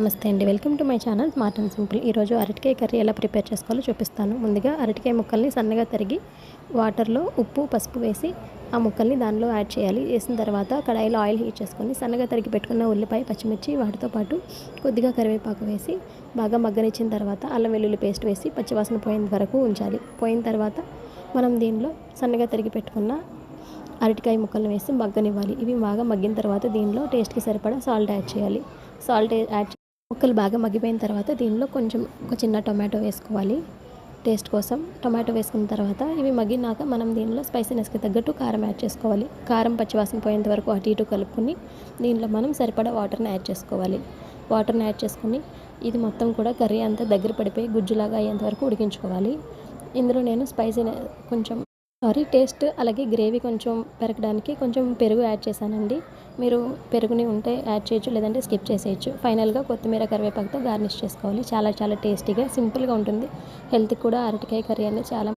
నమస్తే అండి. Welcome to my channel smart and simple. ఈరోజు అరటికాయ కర్రీ ఎలా ప్రిపేర్ చేసుకోవాలో చూపిస్తాను. ముందుగా అరటికాయ ముక్కల్ని సన్నగా తరిగి వాటర్లో ఉప్పు పసుపు వేసి ఆ ముక్కల్ని దానిలో యాడ్ చేయాలి. వేసిన తర్వాత కడాయిలో ఆయిల్ హీట్ చేసుకొని సన్నగా తరిగి పెట్టుకున్న ఉల్లిపాయ పచ్చిమిర్చి వాటితో పాటు కొద్దిగా కరివేపాకు వేసి బాగా మగ్గనిచ్చిన తర్వాత అల్లం వెల్లుల్లి పేస్ట్ వేసి పచ్చివాసన పోయేంత వరకు ఉంచాలి. పోయిన తర్వాత మనం దీనిలో సన్నగా తరిగి పెట్టుకున్న అరటికాయ ముక్కలను వేసి మగ్గనివ్వాలి. ఇవి బాగా మగ్గిన తర్వాత దీనిలో టేస్ట్కి సరిపడా సాల్ట్ యాడ్ చేయాలి. సాల్ట్ యాడ్ ముక్కలు బాగా మగ్గిపోయిన తర్వాత దీనిలో కొంచెం ఒక చిన్న టొమాటో వేసుకోవాలి టేస్ట్ కోసం. టొమాటో వేసుకున్న తర్వాత ఇవి మగ్గినాక మనం దీనిలో స్పైసీనెస్కి తగ్గట్టు కారం యాడ్ చేసుకోవాలి. కారం పచ్చివాసన పోయేంత వరకు అటు ఇటు కలుపుకొని దీనిలో మనం సరిపడా వాటర్ని యాడ్ చేసుకోవాలి. వాటర్ని యాడ్ చేసుకొని ఇది మొత్తం కూడా కర్రీ అంతా దగ్గర పడిపోయి గుజ్జులాగా అయ్యేంత వరకు ఉడికించుకోవాలి. ఇందులో నేను స్పైసీ కొంచెం సారీ టేస్ట్ అలాగే గ్రేవీ కొంచెం పెరగడానికి కొంచెం పెరుగు యాడ్ చేశానండి. మీరు పెరుగుని ఉంటే యాడ్ చేయొచ్చు లేదంటే స్కిప్ చేసేయచ్చు. ఫైనల్గా కొత్తిమీర కరివేపాకుతో గార్నిష్ చేసుకోవాలి. చాలా చాలా టేస్టీగా సింపుల్గా ఉంటుంది. హెల్త్కి కూడా అరటికాయ కర్రీ అనేది చాలా